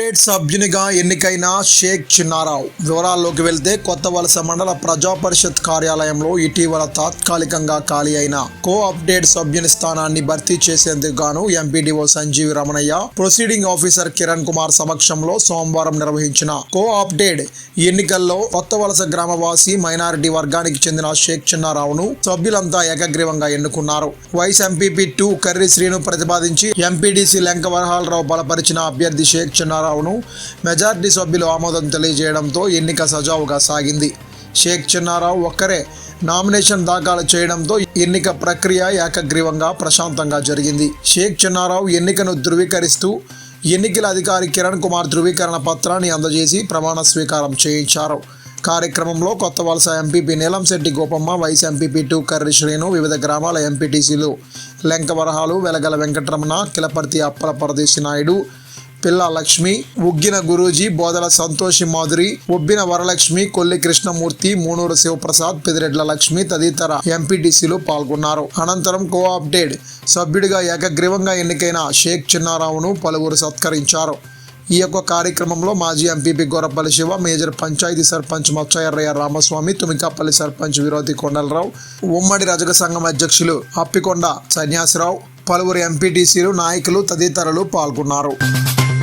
Update సభ్యునిగా ఎన్నికైన షేక్ చిన్నారావు. వివరాల్లోకి వెళ్తే కొత్త వలస మండల ప్రజా పరిషత్ కార్యాలయంలో ఇటీవల తాత్కాలికంగా ఖాళీ అయిన కో అప్డేట్ సభ్యుని స్థానాన్ని భర్తీ చేసేందుకు గాను MPDO Sanjeevi Ramanaiah proceeding officer Kiran Kumar సమక్షంలో సోమవారం నిర్వహించిన కో అప్డేట్ ఎన్నికల్లో కొత్త వలస గ్రామవాసి మైనారిటీ వర్గానికి చెందిన షేక్ చిన్నారావును సభ్యులంతా ఏకగ్రీవంగా ఎన్నుకున్నారు. Vice MPP two Karri Srinu ప్రతిపాదించి MPDC Lenka Varahalarao బలపరిచిన అభ్యర్థి షేక్ చిన్నారావు చిన్నారావును మెజార్టీ సభ్యులు ఆమోదం తెలియజేయడంతో ఎన్నిక సజావుగా సాగింది. షేక్ చిన్నారావు ఒక్కరే నామినేషన్ దాఖలు చేయడంతో ఎన్నిక ప్రక్రియ ఏకగ్రీవంగా ప్రశాంతంగా జరిగింది. షేక్ చిన్నారావు ఎన్నికను ధృవీకరిస్తూ ఎన్నికల అధికారి కిరణ్ కుమార్ ధృవీకరణ పత్రాన్ని అందజేసి ప్రమాణ స్వీకారం చేయించారు. కార్యక్రమంలో Kothavalasa MPP Neelamsetti Gopamma vice MPP two Karri Sreenu వివిధ గ్రామాల ఎంపీటీసీలు లెంకవరహాలు వెలగల వెంకటరమణ కిలపర్తి అప్పల పరదేశి నాయుడు పిల్ల లక్ష్మి ఉగ్గిన గురూజీ బోదల సంతోషి మాధురి ఉబ్బిన వరలక్ష్మి కొల్లి కృష్ణమూర్తి మూనూరు శివప్రసాద్ పెదిరెడ్ల లక్ష్మి తదితర ఎంపీటీసీలు పాల్గొన్నారు. అనంతరం కో అప్డేట్ సభ్యుడిగా ఏకగ్రీవంగా ఎన్నికైన షేక్ చిన్నారావును పలువురు సత్కరించారు. ఈ యొక్క కార్యక్రమంలో మాజీ ఎంపీపీ గొర్రపల్లి శివ మేజర్ పంచాయతీ సర్పంచ్ మచ్చయ్యర్రయ్య రామస్వామి తుమికాపల్లి సర్పంచ్ విరోధి కొండలరావు ఉమ్మడి రజక సంఘం అధ్యక్షులు అప్పికొండ సన్యాసిరావు పలువురు ఎంపీటీసీలు నాయకులు తదితరులు పాల్గొన్నారు.